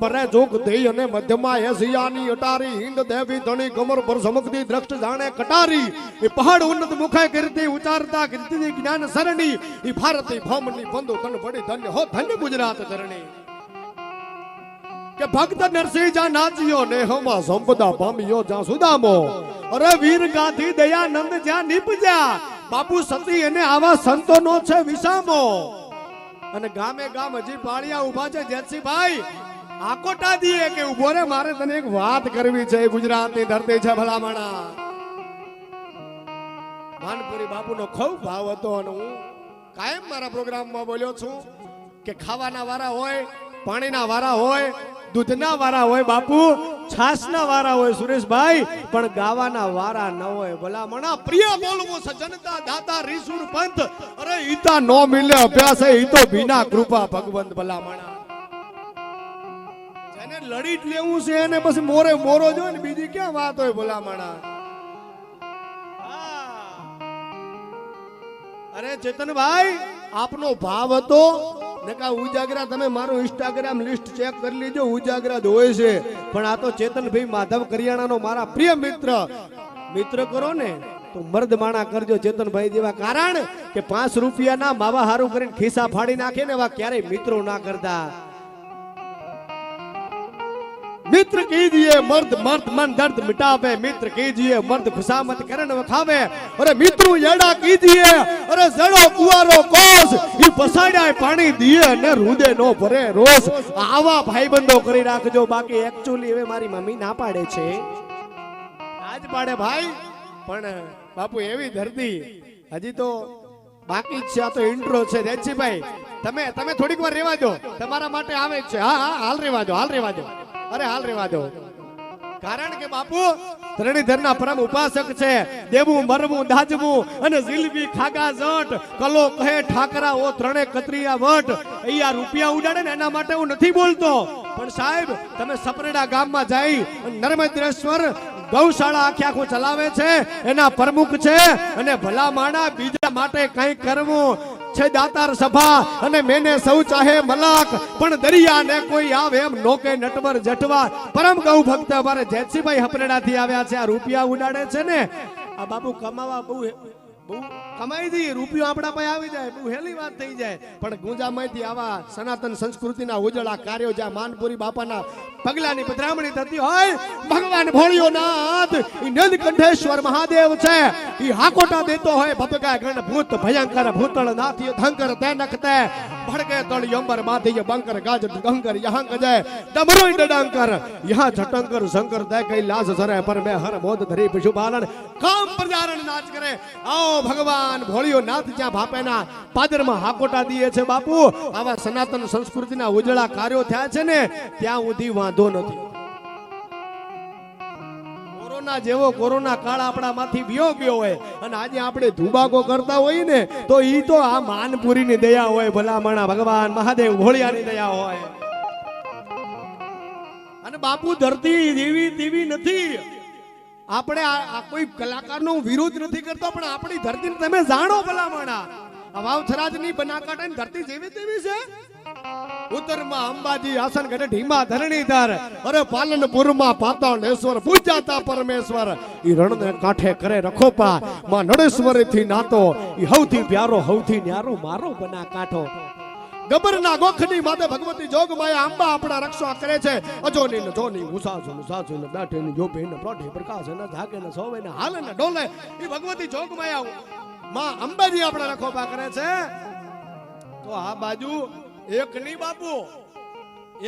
ભરે જોગ દઈ અને મધ્યમાં એશિયાની અટારી હિંદ દેવી ધણી કમર પર સમકતી દ્રષ્ટ જાણે કટારી એ પહાડ ઉન્નત મુખે કીર્તિ ઉચારતા કીર્તિ જ્ઞાન સરણી ભક્ત નરસિંહ બાપુ સતી એને આવા સંતોનો છે વિસામો અને ગામે ગામ હજી પાળિયા ઊભા છે. જેતસીભાઈ આકોટા દીએ કે ઊભો રે, મારે તને એક વાત કરવી છે. ગુજરાતની ધરતી છે ભલામણા. માનપુરી બાપુનો ખૂબ ભાવ હતો અને હું કાયમ મારા પ્રોગ્રામમાં બોલ્યો છું કે ખાવાના વારા હોય, પાણીના વારા હોય દૂધના વારા હોય બાપુ છાસના વારા હોય સુરેશભાઈ, પણ ગાવાના વારા ન હોય. ભલામણા પ્રિય બોલવું છે, જનતા, દાતા રીસુર પંથ. અરે ઈતા નો મિલે અભ્યાસ એ તો ભીના કૃપા ભગવંત ભલામણા. જેને લડી જ લેવું છે, એને પછી મોરે મોરો જો ને, બીજી ક્યાં વાત હોય ભલામણા? અરે, ચેતનભાઈ, આપનો ભાવ હતો ને કા ઉજાગરા, તમે મારું ઇન્સ્ટાગ્રામ લિસ્ટ ચેક કરી લીજો. ઉજાગરા જ છે. પણ આ તો ચેતનભાઈ માધવ કરિયાણાનો મારા પ્રિય મિત્ર. મિત્ર કરો ને, તો મર્દ કરજો ચેતનભાઈ જેવા. કારણ કે પાંચ રૂપિયાના માવા હારું કરીને ખિસ્સા ફાડી નાખે ને એવા ક્યારેય મિત્રો ના કરતા. મિત્ર કીજીએ મર્દ મર્દ મન દર્દ મિટાવે, મિત્ર કીજીએ મર્દ ખુશામત કરણ વખાવે. અરે મિત્રો એડા કીજીએ, અરે જડો કુવારો કોસ ઈ પસાડ્યા પાણી દીએ ને રૂદે નો ભરે રોસ આવા ભાઈબંધો કરી રાખજો. બાકી એકચ્યુઅલી હવે મારી મમ્મી ના પાડે છે. આજ પાડે ભાઈ. પણ બાપુ એવી ધરતી. હજી તો બાકી છે. આ તો ઇન્ટ્રો છે. રેજીભાઈ તમે તમે થોડીક વાર રેવા દો. તમારા માટે આવે છે. હા હા, હાલ રેવા દો, હાલ રેવા દો. અરે હાલ રેવા દો. કારણ કે બાપુ ધરણીધરના પરમ ઉપાસક છે. દેવું, મરવું, દાજવું અને જીલબી ખાગા, જટ કલો કહે ઠાકરા, ઓ ત્રણે કતરિયા વટ. અહીંયા રૂપિયા ઉડાડે ને એના માટે હું નથી બોલતો. પણ સાહેબ, તમે સપરેડા ગામમાં જઈ નર્મદેશ્વર ગૌશાળા આખી આખું ચલાવે છે. એના પ્રમુખ છે. અને ભલા માણા બીજા માટે કંઈ કરવું. છે દાતાર સભા અને મેને સૌ ચાહે મલાક. પણ દરિયા ને કોઈ આવે એમ નોકે નટવર જટવા પરમ ગૌ ભક્ત અમારે જેતસીભાઈ હપરેડાથી આવ્યા છે. આ રૂપિયા ઉડાડે છે ને. આ બાબુ કમાવા બહુ બહુ કમાઈ જઈએ રૂપિયો આપણા પાસે આવી જાય બહુ હેલી વાત થઈ જાય. પણ ગુંજામાંથી આવા સનાતન સંસ્કૃતિના ઉજળા કાર્યો જ્યાં માનપુરી બાપાના પગલાની પધરામણી થતી હોય, ભગવાન ભોળિયો નાથ ઈ નીલકંઠેશ્વર મહાદેવ છે. ઈ હાકોટા દેતો હોય, ભપકા ગણ ભૂત, ભયંકર ભૂતળ નાથિય ધંકર તે. નખતે ભડકે તળ યંબર બાંધી બંકર ગાજ ગંકર યહાં ગજે ડમરોઈ ડડાંકર યહાં છટંકર શંકર દે કઈ લાજ સરે પર મે હર મોદ ધરી પશુપાલન કામ પ્રજારણ નાચ કરે. આવો ભગવાન. ભોળિયો નાથ જ્યાં ભાપેના પાદરમાં હાકોટા દીએ છે બાપુ. આવા સનાતન સંસ્કૃતિના ઉજળા કાર્યો થયા છે ને, ત્યાં સુધી વાંધો નથી. કોરોના જેવો કોરોના કાળ આપણામાંથી વ્યો ગયો હોય અને આજે આપણે ધુબાકો કરતા હોય ને, તો ઈ તો આ માનપુરીની દયા હોય, ભલામણા ભગવાન, મહાદેવ ભોળિયાની દયા હોય. અને બાપુ ધરતી દેવી દેવી નથી. આપણે આ કોઈ કલાકારનો વિરોધ નથી કરતો, પણ આપણી ધરતીને તમે જાણો ભલામણા. અંબાજી આસનગઢ ઢીમા ધરણીધર અરે પાલનપુરમાં પાતાળેશ્વર પૂજાતા પરમેશ્વર. ઈ રણને કાંઠે કરે રખોપા. માં નડેશ્વરી થી નાતો. ઈ પ્યારો, હવથી ન્યારો, મારો બના કાંઠો ગબરના ગોખની માતે ભગવતી જોગ માયા અંબા આપણા રક્ષા કરે છે. અજોની ને જોની ઉસાસુ ને સાસુ ને બેઠે ને જોબે ને પ્રોઠે પ્રકાશ ને ધાકે ને સોવે ને હાલે ને ડોલે. એ ભગવતી જોગ માયા માં અંબાજી આપણા રખોપા કરે છે. તો આ બાજુ એક ની બાપુ.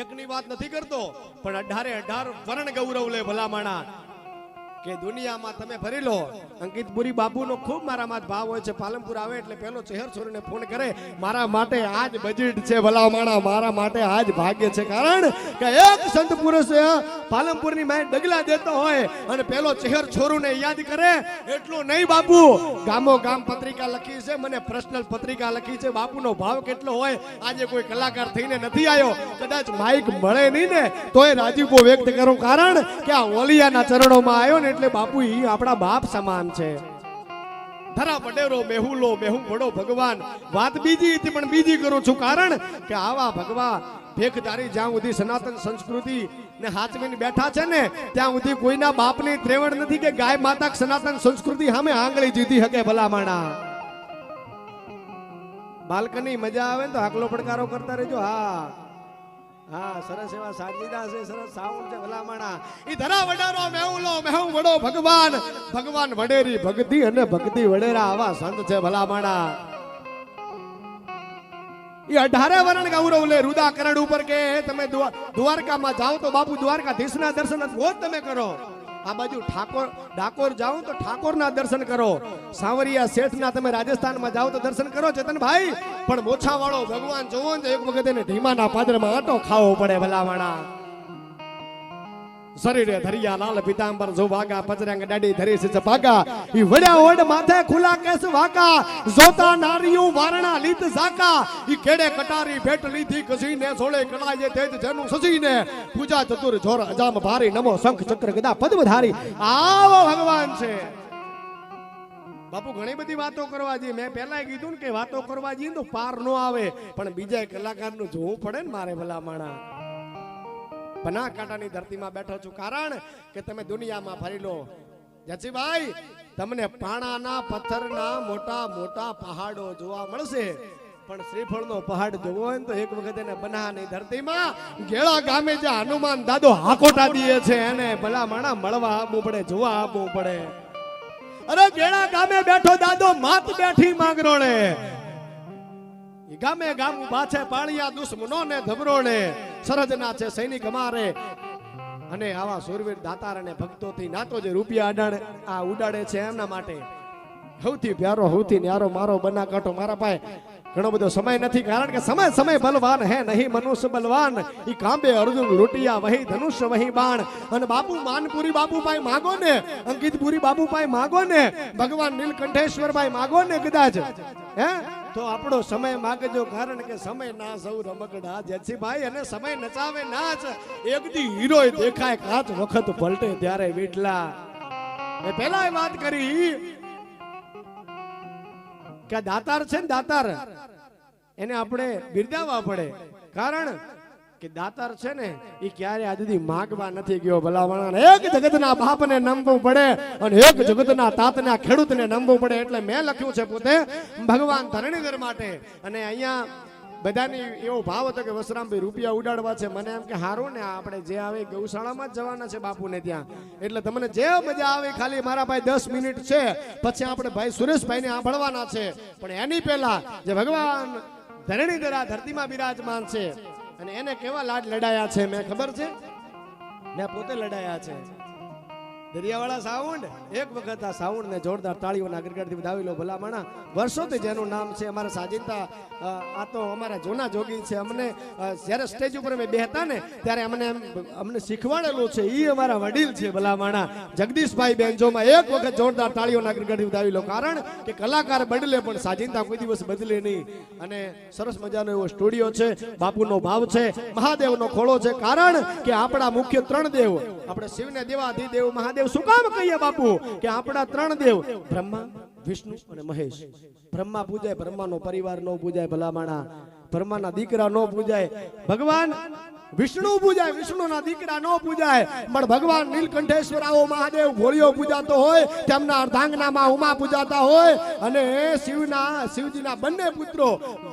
એક ની વાત નથી કરતો, પણ અઢારે અઢાર વર્ણ ગૌરવ લે ભલામણા. કે દુનિયામાં તમે ભરી લો. અંકિતપુરી બાબુનો ખૂબ મારામાં ભાવ હોય છે. પાલનપુર આવે એટલે પેલો ચહેર છોરીને ફોન કરે. મારા માટે આજ બજેટ છે ભલામણા મારા માટે આજ ભાગ્ય છે. કારણ કે એક સંત પુરુષ પાલનપુરની માય ડગલા દેતો હોય અને પેલો ચહેર છોરુને યાદ કરે. એટલું નહીં બાપુ. ગામો ગામ પત્રિકા લખી છે. મને પર્સનલ પત્રિકા લખી છે. બાપુનો ભાવ કેટલો હોય? આજે કોઈ કલાકાર થઈને નથી આવ્યો. કદાચ માઇક મળે નહીં ને, તોય રાજીપો વ્યક્ત કરું. કારણ કે આ ઓલિયાના ચરણોમાં આવ્યો ને એટલે બાપુ, ઈ આપણા બાપ સમાન છે. ધરા વડેરો, મેહુલો, મેહુ વડો ભગવાન. વાત બીજી હતી, પણ બીજી કરું છું કારણ કે આવા ભગવાન ભેખધારી જ્યાં સુધી સનાતન સંસ્કૃતિ ને હાચવીને બેઠા છે ને, ત્યાં સુધી કોઈના બાપની ત્રેવડ નથી કે ગાય માતા સનાતન સંસ્કૃતિ સામે આંગળી જીતી શકે ભલામણા. બાલ્કની મજા આવે ને તો આકલો પડકારો કરતા રહેજો, હા. હા, સરસ એવા સાજીદા છે સરસ સાઉન્ડ છે ભલામણા. ઈ ધરા વડારો મેહુલો, મેહુ વડો ભગવાન. ભગવાન વડેરી ભક્તિ અને ભક્તિ વડેરા આવા સંત છે ભલામણા. ઈ અઢારે વરણ ગૌરવ લે રુદા કરણ ઉપર કે તમે દ્વારકામાં જાઓ તો બાપુ દ્વારકાધીશના દર્શન રોજ તમે કરો. આ બાજુ ઠાકોર ડાકોર જાઓ તો ઠાકોરના દર્શન કરો. સાવરિયા શેઠના તમે રાજસ્થાનમાં જાઓ તો દર્શન કરો, ચેતનભાઈ. પણ મોછા વાળો ભગવાન જોવો ને એક વખત એને ઢીમાના પાદરમાં આટો ખાવો પડે ભલાવાણા શરીરે ધરિયા, લાલ પિતાંબર જો વાગા પચરંગ ડાડી ધરી છે ભાગા ઈ વડ્યા ઓડ માથે ખુલા કેસ વાકા જોતા નારીયું વારણા લીત ઝાકા. ઈ કેડે કટારી ભેટ લીધી કસીને સોળે કડાયે તેજ જેનું સસીને પૂજા ચતુર જોર અજામ ભારી, નમો શંખ ચક્ર ગદા પદ્મધારી આવો ભગવાન છે. બાપુ, ઘણી બધી વાતો કરવા જઈએ મેં પહેલા કીધું ને કે વાતો કરવા જઈએ ને તો પાર નો આવે. પણ બીજા કલાકારનું જોવું પડે ને મારે ભલા માણા. બનાસકાંઠાની ધરતીમાં બેઠો છું. કારણ કે તમે દુનિયામાં ફરી લો. જચીભાઈ તમને પાણાના પથ્થરના મોટા મોટા પહાડો જોવા મળશે. પણ શ્રીફળનો પહાડ જોવો હોય તો એક વખત એને બનાની ધરતીમાં ગેળા ગામે જે હનુમાન દાદો હાકોટા દીએ છે, એને ભલા માણા મળવા આપવું પડે, જોવા આપવું પડે. અરે ગેળા ગામે બેઠો દાદો, માત બેઠી માંગરોળે. ગામે ગામ પાછે પાળિયા દુશ્મનો ને ધબરોડે સરજના છે, સૈનિક અમારે. અને આવા સુરવીર દાતાર અને ભક્તોથી નાતો જે રૂપિયા અડાડે આ ઉડાડે છે એમના માટે. સૌથી પ્યારો, સૌથી ન્યારો મારો બના કાંઠો મારા પાસે. ઘણો બધો સમય નથી, કારણ કે સમય સમય બલવાન હે નહીં મનુષ્ય બલવાન. ઈ કાંબે અર્જુન લૂટિયા વહી, ધનુષ્ય વહી બાણ. અને બાપુ માનપુરી બાપુ ભાઈ માગો ને, અંકિતપુરી બાપુ ભાઈ માગો ને, ભગવાન નીલકંઠેશ્વર ભાઈ માગો ને કદાચ. હે? તો આપણો સમય માગજો, કારણ કે સમય ના સૌ રમકડા જેસીભાઈ અને સમય નચાવે નાચ એક દી હીરો દેખાય કાચ વખત પલટે ત્યારે વીટલા. એ પેલા વાત કરી કે દાતાર છે ને દાતાર, એને આપણે બિરદાવવા પડે. કારણ કે દાતાર છે ને એ ક્યારે આજ સુધી માગવા નથી ગયો ભલામણા એક જગતના બાપને નમવું પડે અને એક જગતના તાતના ખેડૂતને નમવું પડે એટલે મેં લખ્યું છે પોતે, ભગવાન ધરણીધર માટે. અને અહીંયા બધાની એવો ભાવ હતો કે વસરામભાઈ રૂપિયા ઉડાડવા છે. મને એમ કે સારું ને, આપણે જે આવે ગૌશાળામાં જ જવાના છે બાપુને ત્યાં. એટલે તમને જે મજા આવે ખાલી મારા ભાઈ દસ મિનિટ છે. પછી આપણે ભાઈ સુરેશભાઈને સાંભળવાના છે. પણ એની પહેલા જે ભગવાન ધરણીધર આ ધરતીમાં બિરાજમાન છે અને એને કેવા લાડ લડાયા છે મેં ખબર છે? મેં પોતે લડાયા છે. દરિયાવાળા સાઉન્ડ એક વખત આ સાઉન્ડ ને જોરદાર તાળીઓના ગરગડથી વધાવી લો ભલા વર્ષોથી જેનું નામ છે અમારા સાજિંતા આ તો અમારા જૂના જોગી છે. અમને જ્યારે સ્ટેજ ઉપર અમે બેહતા ને, ત્યારે અમને અમને શીખવાડેલું છે એ અમારા વડીલ છે ભલા માણા જગદીશભાઈ બેન્ચોમાં એક વખત જોરદાર તાળીઓના ગરગડથી વધાવી લો. કારણ કે કલાકાર બદલે પણ સાજિંતા કોઈ દિવસ બદલે નહીં. અને સરસ મજાનો એવો સ્ટુડિયો છે, બાપુનો ભાવ છે, મહાદેવનો ખોળો છે. કારણ કે આપણા મુખ્ય ત્રણ દેવ, આપણે શિવને દેવાધિદેવ, મહાદેવ શું કામ કહીએ બાપુ? કે આપણા ત્રણ દેવ, બ્રહ્મા, વિષ્ણુ અને મહેશ. બ્રહ્મા પૂજાય, બ્રહ્માનો પરિવાર નો પૂજાય ભલામાણા. બ્રહ્માના દીકરા નો પૂજાય. ભગવાન વિષ્ણુ પૂજાય, વિષ્ણુના દીકરા નો પૂજાય. પણ ભગવાન નીલકંઠેશ્વરાઓ મહાદેવ ભોળીઓ પૂજાતો હોય, તેમના અર્ધાંગનામાં ઉમા પૂજાતા હોય અને શિવના, શિવજીના બંને પુત્રો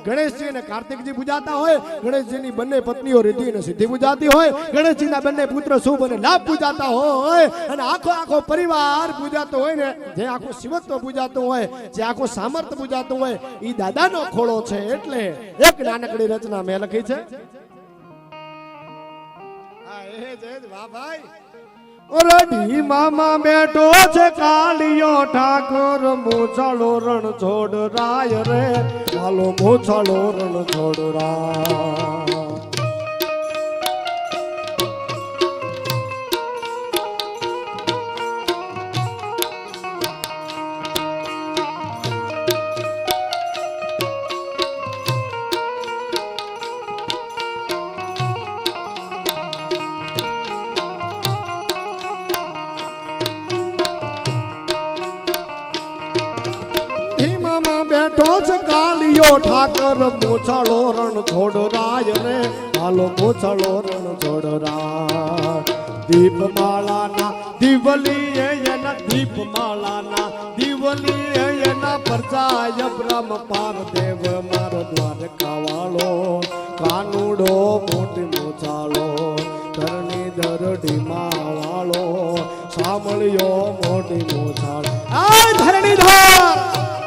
ગણેશજી અને કાર્તિકજી પૂજાતા હોય. ગણેશજીની બંને પત્નીઓ રિદ્ધિ અને સિદ્ધિ પૂજાતી હોય. ગણેશજીના બંને પુત્ર શુભ અને લાભ પૂજાતા હોય. અને આખો આખો પરિવાર પૂજાતો હોય ને, જે આખો શિવત્વ પૂજાતો હોય, જે આખો સામર્થ્ય પૂજાતો હોય એ દાદાનો ખોળો છે એટલે એક નાનકડી રચના મેં લખી છે. ઓરડી મામા બેઠો છે કાલિયો ઠાકોર મોછાળો રણ છોડ રાય રે. હાલો મોછાળો રણ છોડ રાય બેઠો છે કાલિયો ઠાકર, મોછાળો રણ છોડરાય રે. હાલો મોછાળો રણ છોડરાય દીપમાળાના દિવલી એના દીપમાળાના દિવલી એના પરચાય બ્રહ્મ પાર દેવ મારો દ્વારકા વાળો કાનુડો મોટી મોછાળો, ધરણી દરડીમાં વાળો સાંભળ્યો મોટી મોછાળો. આ ધરણીધર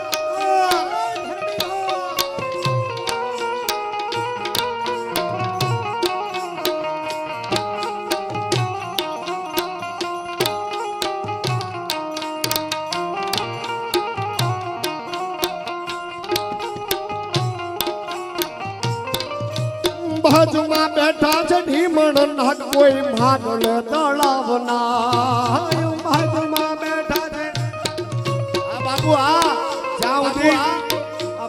બેઠા ના કોઈ માગલ તળાવના બાજુમાં બેઠા છે આ બાબુ આ જાઉં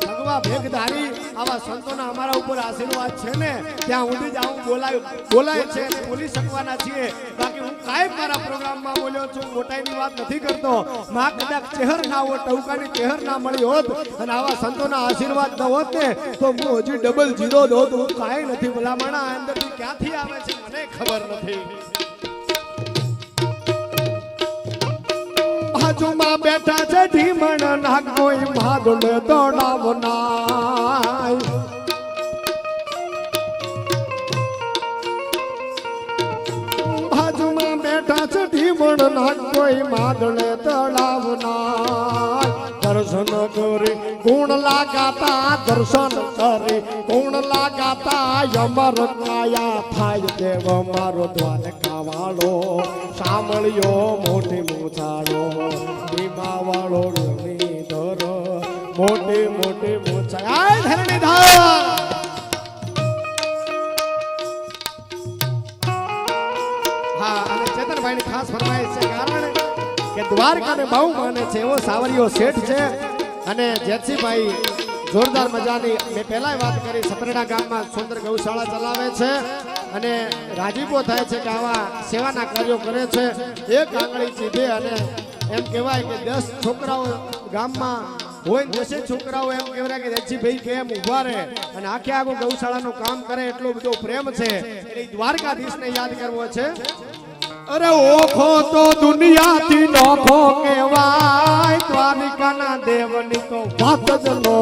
ભગવા ભેગધારી. આવા સંતોના અમારા ઉપર આશીર્વાદ છે ને? ત્યાં હું જ આવું બોલાય બોલાય છે બોલી શકવાના છીએ. બાકી હું કાંઈ મારા પ્રોગ્રામમાં બોલ્યો છું મોટાઈની વાત નથી કરતો. માં કદાચ ચહેર ના હોત, ટહુકાની ચહેર ના મળી હોત અને આવા સંતોના આશીર્વાદ ન હોત ને, તો હું હજી ડબલ જીરો હોત. હું કાંઈ નથી ભલામણા. અંદરથી ક્યાંથી આવે છે? મને ખબર નથી. બાજુમાં બેઠા છે ધીમણ ના કોઈ ભાગલ દોડાવનાય બેઠા છે ઢીમણ ના કોઈ માદળે તળાવનાય દર્શન કરી, ગુણ લાગાતા, દર્શન કરી, ગુણ લાગાતા, અમર કાયા થાય દેવ મારો દ્વારકા વાળો સાંભળ્યો મોટી મૂછાળો ભીમા વાળો ધર. મોટી મોટી મૂછા ધરણી ખાસ ફરમાઈશ છે કારણ કે દ્વારકાને બહુ માને છે, એવો સાવરિયો શેઠ છે. અને જેતસીભાઈ જોરદાર મજાની મેં પહેલાંય વાત કરી સપરેડા ગામમાં સુંદર ગૌશાળા ચલાવે છે અને રાજીપો થાય છે કે આવા સેવાના કાર્યો કરે છે. એક આંગળી ચીધે અને એમ કહેવાય કે દસ છોકરાઓ ગામમાં હોય દસે છોકરાઓ એમ કહેવાય કે રજીભાઈ કેમ ઊભા રહે અને આખે આખું ગૌશાળાનું કામ કરે, એટલો બધો પ્રેમ છે. એટલે દ્વારકાધીશને યાદ કરવો છે. અરે ઓખો તો દુનિયાથી નોખો કહેવાય. દ્વારિકાના દેવની તો વાત જ નો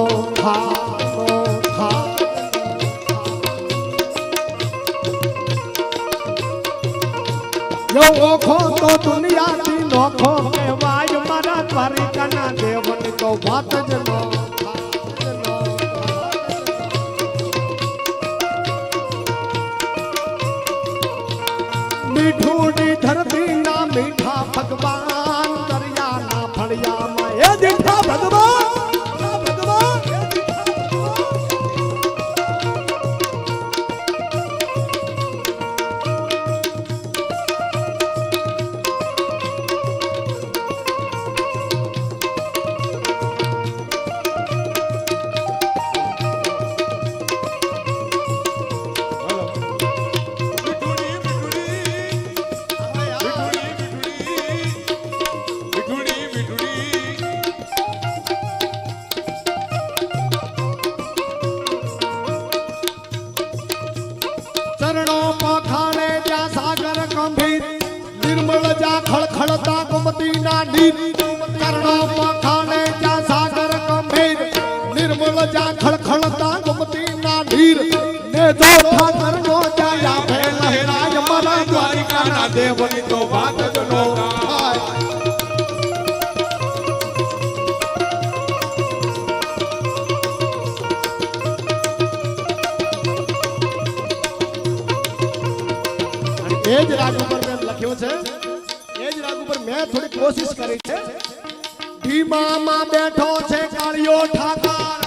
યો ઓખો તો દુનિયાથી નોખો કેવાય મારા દ્વારિકાના દેવની તો વાત જ નો થા મીઠુડી ધરતીના મીઠા ભગવાન ગંભીર નિર્મળ જા ખળખળતા ગોમતીના નીર. ચરણો પખાણે જા સાગર ગંભીર. નિર્મળ જા ખળખળતા ગોમતીના નીર. ને જો ઠાકર નો જ્યાં ભે લહેરાય મરા દ્વારિકા ના દેવની તો જ નો કોશિશ કરી છે. ભીમામાં બેઠો છે કાળિયો ઠાકર.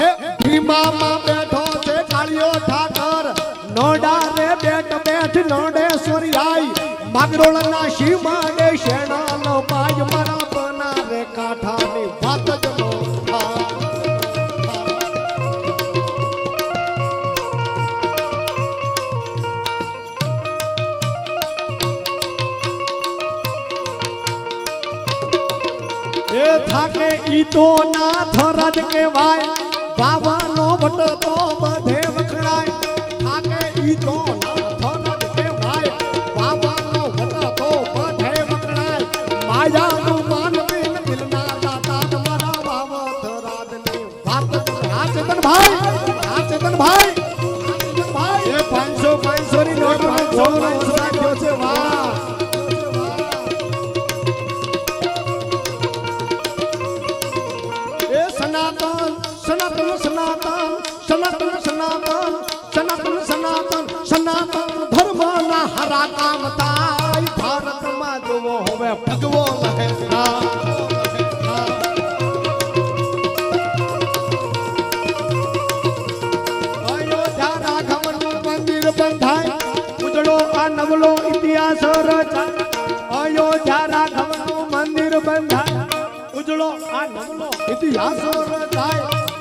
હે, ભીમામાં બેઠો છે કાળિયો ઠાકર. નોડા રે બેટ બેઠ નોડેશ્વરી આઈ માગરોળના શિવાડે શેણાનો પાય તો નાથ રજ કહેવાય. બાબાનો ભટ્ટ તો બધે વખણાય. થાકે ઈ તો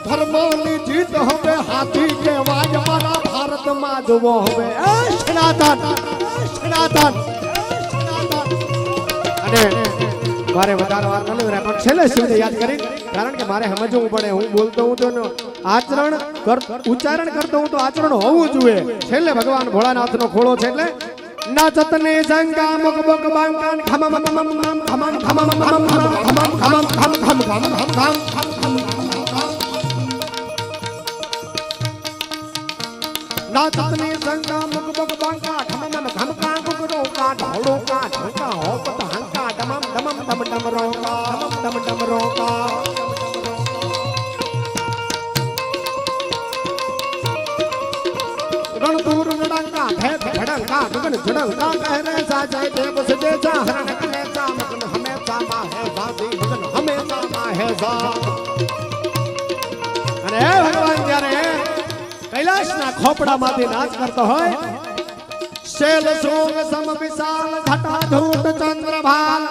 ધર્મની જીત હવે હાથી કહેવાય. ભારતમાં જોવો હવે. મારે વધારે વાર ન લેવરાય પણ છેલ્લે શિવને યાદ કરી. કારણ કે મારે સમજવું પડે. હું બોલતો હું તો આચરણ ઉચ્ચારણ કરતો હું તો આચરણ હોવું જોઈએ. છેલ્લે ભગવાન ભોળાનાથનો ખોળો છે એટલે નાચતને સંગા મુક બક બાંકાન ખમ મમ મમ મમ ખમમ ખમમ મમ ખમમ ખમ ખમ ખમ ખમ ખમ ખમ ખમ નાચતને સંગા મુક બક બાંકા ખમ મમ ખમ કા કુક રોકા ઢોળો કા ઢોકા હોપત હંકા ડમમ ડમમ ડમ ડમ રોકા ડમમ ડમ ડમ રોકા રણધૂર રડંકા ભેદ सा मगन जड़ल का कह रे सा जाए दे बस दे जा हरण कले सा मगन हमें सा मा है सा दे मगन हमें सा मा है सा अरे भगवान जाने कैलाश ना खोपड़ा माथे नाच करता होय શેલ સોમ સમ વિશાલ ઘટા ધૂત ચંદ્રભાલ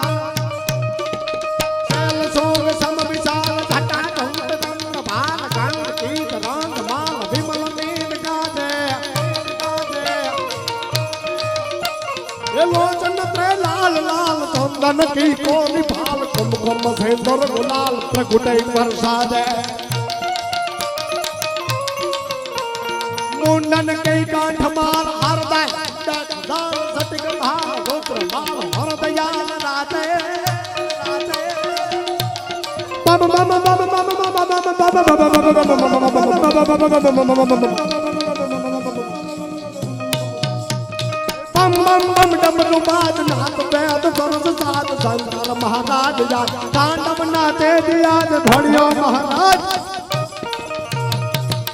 લાલ લાલ ચંદન કી કોરી ભાલ? કમ કમ સેંદર ગુલાલ પ્રગુટે વરસાદે. મુંડન કઈ કાંઠ માર હરદય દાલ સટિક ભાલ ગોત્ર માલ હરદયાલ રાતે રાતે બમ બમ બમ બમ બમ બમ બમ પમ બમ બમ ડમરુ બાજ નાથ વેદ સરસ સાત સંતાન મહારાજ જા તાંડવ નાચે દિયાજ ધણિયો મહારાજ.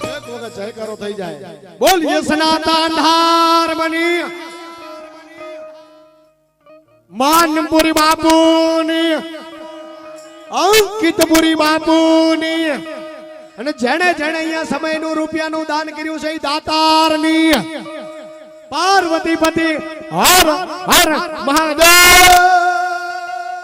એક વખત જયકારો થઈ જાય. સનાતન માનપુરી બાપુની. અંકિતપુરી બાપુની. અને જેણે જેણે અહીંયા સમયનું રૂપિયાનું દાન કર્યું છે એ દાતારની. પાર્વતીપતિ हर हर महादेव